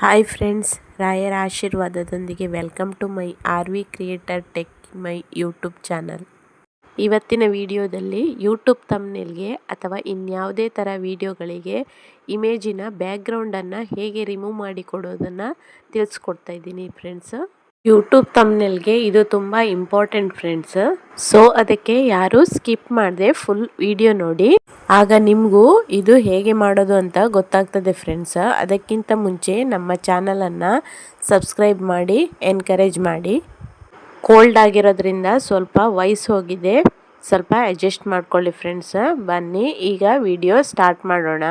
Hi friends, ರಾಯರ ಆಶೀರ್ವಾದದೊಂದಿಗೆ welcome to my R V creator tech my YouTube channel. ಇವತ್ತಿನ ವಿಡಿಯೋದಲ್ಲಿ YouTube ತಮ್ನೆಲ್ಗೆ ಅಥವಾ ಇನ್ಯಾವುದೇ ಥರ ವಿಡಿಯೋಗಳಿಗೆ ಇಮೇಜಿನ ಬ್ಯಾಕ್ಗ್ರೌಂಡನ್ನು ಹೇಗೆ ರಿಮೂವ್ ಮಾಡಿಕೊಡೋದನ್ನು ತಿಳಿಸ್ಕೊಡ್ತಾ ಇದ್ದೀನಿ ಫ್ರೆಂಡ್ಸ್. ಯೂಟ್ಯೂಬ್ ತಮ್ನೆಲ್ಗೆ ಇದು ತುಂಬ ಇಂಪಾರ್ಟೆಂಟ್ ಫ್ರೆಂಡ್ಸ್ ಸೊ ಅದಕ್ಕೆ ಯಾರು ಸ್ಕಿಪ್ ಮಾಡದೆ ಫುಲ್ ವಿಡಿಯೋ ನೋಡಿ. ಆಗ ನಿಮಗೂ ಇದು ಹೇಗೆ ಮಾಡೋದು ಅಂತ ಗೊತ್ತಾಗ್ತದೆ ಫ್ರೆಂಡ್ಸ್ ಅದಕ್ಕಿಂತ ಮುಂಚೆ ನಮ್ಮ ಚಾನಲನ್ನು ಸಬ್ಸ್ಕ್ರೈಬ್ ಮಾಡಿ ಎನ್ಕರೇಜ್ ಮಾಡಿ. ಕೋಲ್ಡ್ ಆಗಿರೋದ್ರಿಂದ ಸ್ವಲ್ಪ ವಯಸ್ ಹೋಗಿದೆ. ಸ್ವಲ್ಪ ಅಡ್ಜಸ್ಟ್ ಮಾಡ್ಕೊಳ್ಳಿ ಫ್ರೆಂಡ್ಸ್ ಬನ್ನಿ, ಈಗ ವಿಡಿಯೋ ಸ್ಟಾರ್ಟ್ ಮಾಡೋಣ.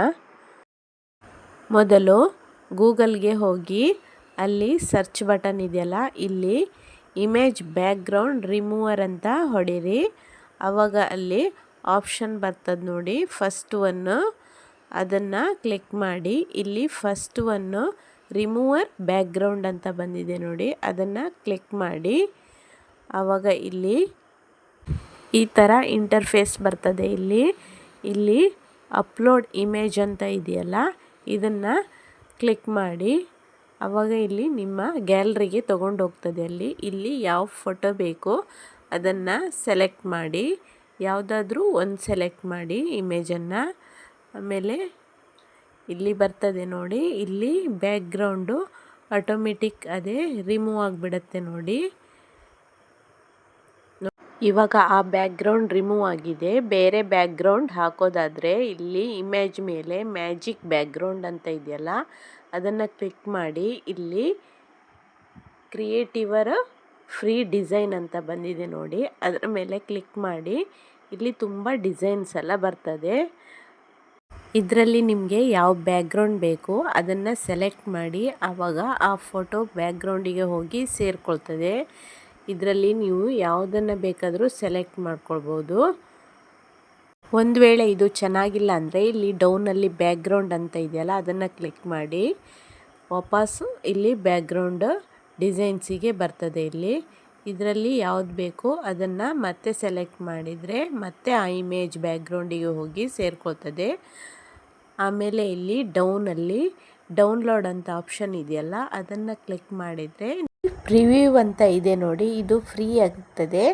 ಮೊದಲು ಗೂಗಲ್ಗೆ ಹೋಗಿ ಅಲ್ಲಿ ಸರ್ಚ್ ಬಟನ್ ಇದೆಯಲ್ಲ, ಇಲ್ಲಿ ಇಮೇಜ್ ಬ್ಯಾಕ್ಗ್ರೌಂಡ್ ರಿಮೂವರ್ ಅಂತ ಹೊಡೀರಿ. ಆವಾಗ ಅಲ್ಲಿ ಆಪ್ಷನ್ ಬರ್ತದೆ ನೋಡಿ ಫಸ್ಟ್ ಒನ್ನು ಅದನ್ನು ಕ್ಲಿಕ್ ಮಾಡಿ, ಇಲ್ಲಿ ಫಸ್ಟ್ ಒನ್ನು ರಿಮೂವರ್ ಬ್ಯಾಕ್ಗ್ರೌಂಡ್ ಅಂತ ಬಂದಿದೆ ನೋಡಿ, ಅದನ್ನು ಕ್ಲಿಕ್ ಮಾಡಿ. ಆವಾಗ ಇಲ್ಲಿ ಈ ಥರ ಇಂಟರ್ಫೇಸ್ ಬರ್ತದೆ ಇಲ್ಲಿ. ಇಲ್ಲಿ ಅಪ್ಲೋಡ್ ಇಮೇಜ್ ಅಂತ ಇದೆಯಲ್ಲ, ಇದನ್ನು ಕ್ಲಿಕ್ ಮಾಡಿ. ಆವಾಗ ಇಲ್ಲಿ ನಿಮ್ಮ ಗ್ಯಾಲ್ರಿಗೆ ತೊಗೊಂಡು ಹೋಗ್ತದೆ. ಅಲ್ಲಿ, ಇಲ್ಲಿ ಯಾವ ಫೋಟೋ ಬೇಕೋ ಅದನ್ನು ಸೆಲೆಕ್ಟ್ ಮಾಡಿ, ಯಾವುದಾದ್ರೂ ಒಂದು ಸೆಲೆಕ್ಟ್ ಮಾಡಿ ಇಮೇಜನ್ನು ಆಮೇಲೆ ಇಲ್ಲಿ ಬರ್ತದೆ ನೋಡಿ, ಇಲ್ಲಿ ಬ್ಯಾಕ್ಗ್ರೌಂಡು ಆಟೋಮೆಟಿಕ್ ಅದೇ ರಿಮೂವ್ ಆಗಿಬಿಡತ್ತೆ ನೋಡಿ. ಇವಾಗ ಆ ಬ್ಯಾಕ್ಗ್ರೌಂಡ್ ರಿಮೂವ್ ಆಗಿದೆ. ಬೇರೆ ಬ್ಯಾಕ್ಗ್ರೌಂಡ್ ಹಾಕೋದಾದರೆ ಇಲ್ಲಿ ಇಮೇಜ್ ಮೇಲೆ ಮ್ಯಾಜಿಕ್ ಬ್ಯಾಕ್ಗ್ರೌಂಡ್ ಅಂತ ಇದೆಯಲ್ಲ, ಅದನ್ನು ಕ್ಲಿಕ್ ಮಾಡಿ. ಇಲ್ಲಿ ಕ್ರಿಯೇಟಿವರ ಫ್ರೀ ಡಿಸೈನ್ ಅಂತ ಬಂದಿದೆ ನೋಡಿ, ಅದರ ಮೇಲೆ ಕ್ಲಿಕ್ ಮಾಡಿ. ಇಲ್ಲಿ ತುಂಬ ಡಿಸೈನ್ಸ್ ಎಲ್ಲ ಬರ್ತದೆ. ಇದರಲ್ಲಿ ನಿಮಗೆ ಯಾವ ಬ್ಯಾಕ್ಗ್ರೌಂಡ್ ಬೇಕು ಅದನ್ನು ಸೆಲೆಕ್ಟ್ ಮಾಡಿ ಆವಾಗ ಆ ಫೋಟೋ ಬ್ಯಾಕ್ಗ್ರೌಂಡಿಗೆ ಹೋಗಿ ಸೇರಿಕೊಳ್ತದೆ. ಇದರಲ್ಲಿ ನೀವು ಯಾವುದನ್ನು ಬೇಕಾದರೂ ಸೆಲೆಕ್ಟ್ ಮಾಡ್ಕೊಳ್ಬೋದು. ಒಂದು ವೇಳೆ ಇದು ಚೆನ್ನಾಗಿಲ್ಲ ಅಂದರೆ ಇಲ್ಲಿ ಡೌನಲ್ಲಿ ಬ್ಯಾಕ್ಗ್ರೌಂಡ್ ಅಂತ ಇದೆಯಲ್ಲ, ಅದನ್ನು ಕ್ಲಿಕ್ ಮಾಡಿ. ವಾಪಸ್ ಇಲ್ಲಿ ಬ್ಯಾಕ್ಗ್ರೌಂಡ್ ಡಿಸೈನ್ಸಿಗೆ ಬರ್ತದೆ ಇಲ್ಲಿ. ಇದರಲ್ಲಿ ಯಾವುದು ಬೇಕೋ ಅದನ್ನು ಮತ್ತೆ ಸೆಲೆಕ್ಟ್ ಮಾಡಿದರೆ ಮತ್ತೆ ಆ ಇಮೇಜ್ ಬ್ಯಾಕ್ಗ್ರೌಂಡಿಗೆ ಹೋಗಿ ಸೇರ್ಕೊಳ್ತದೆ. ಆಮೇಲೆ ಇಲ್ಲಿ ಡೌನಲ್ಲಿ ಡೌನ್ಲೋಡ್ ಅಂತ ಆಪ್ಷನ್ ಇದೆಯಲ್ಲ, ಅದನ್ನು ಕ್ಲಿಕ್ ಮಾಡಿದರೆ ಪ್ರಿವ್ಯೂ ಅಂತ ಇದೆ ನೋಡಿ, ಇದು ಫ್ರೀ ಆಗ್ತದೆ.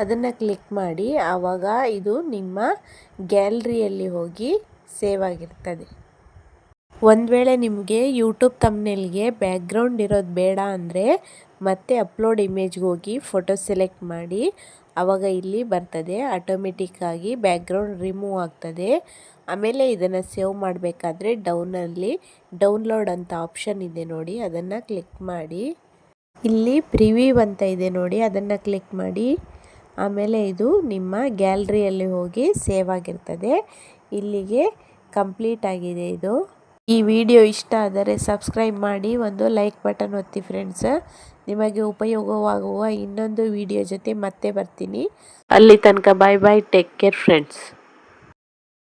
ಅದನ್ನು ಕ್ಲಿಕ್ ಮಾಡಿ, ಆವಾಗ ಇದು ನಿಮ್ಮ ಗ್ಯಾಲರಿಯಲ್ಲಿ ಹೋಗಿ ಸೇವ್ ಆಗಿರ್ತದೆ. ಒಂದು ವೇಳೆ ನಿಮಗೆ ಯೂಟ್ಯೂಬ್ ತಮ್ನೆಲ್ಗೆ ಬ್ಯಾಕ್ಗ್ರೌಂಡ್ ಇರೋದು ಬೇಡ ಅಂದರೆ ಮತ್ತೆ ಅಪ್ಲೋಡ್ ಇಮೇಜ್ಗೆ ಹೋಗಿ ಫೋಟೋ ಸೆಲೆಕ್ಟ್ ಮಾಡಿ, ಆವಾಗ ಇಲ್ಲಿ ಬರ್ತದೆ. ಆಟೋಮೆಟಿಕ್ಕಾಗಿ ಬ್ಯಾಕ್ಗ್ರೌಂಡ್ ರಿಮೂವ್ ಆಗ್ತದೆ. ಆಮೇಲೆ ಇದನ್ನು ಸೇವ್ ಮಾಡಬೇಕಾದ್ರೆ ಡೌನಲ್ಲಿ ಡೌನ್ಲೋಡ್ ಅಂತ ಆಪ್ಷನ್ ಇದೆ ನೋಡಿ, ಅದನ್ನು ಕ್ಲಿಕ್ ಮಾಡಿ. ಇಲ್ಲಿ ಪ್ರಿವ್ಯೂ ಅಂತ ಇದೆ ನೋಡಿ, ಅದನ್ನು ಕ್ಲಿಕ್ ಮಾಡಿ. ಆಮೇಲೆ ಇದು ನಿಮ್ಮ ಗ್ಯಾಲರಿಯಲ್ಲಿ ಹೋಗಿ ಸೇವ್ ಆಗಿರ್ತದೆ. ಇಲ್ಲಿಗೆ ಕಂಪ್ಲೀಟ್ ಆಗಿದೆ ಇದು. ಈ ವಿಡಿಯೋ ಇಷ್ಟ ಆದರೆ ಸಬ್ಸ್ಕ್ರೈಬ್ ಮಾಡಿ, ಒಂದು ಲೈಕ್ ಬಟನ್ ಒತ್ತಿ ಫ್ರೆಂಡ್ಸ್ ನಿಮಗೆ ಉಪಯೋಗವಾಗುವ ಇನ್ನೊಂದು ವಿಡಿಯೋ ಜೊತೆ ಮತ್ತೆ ಬರ್ತೀನಿ. ಅಲ್ಲಿ ತನಕ bye bye take care friends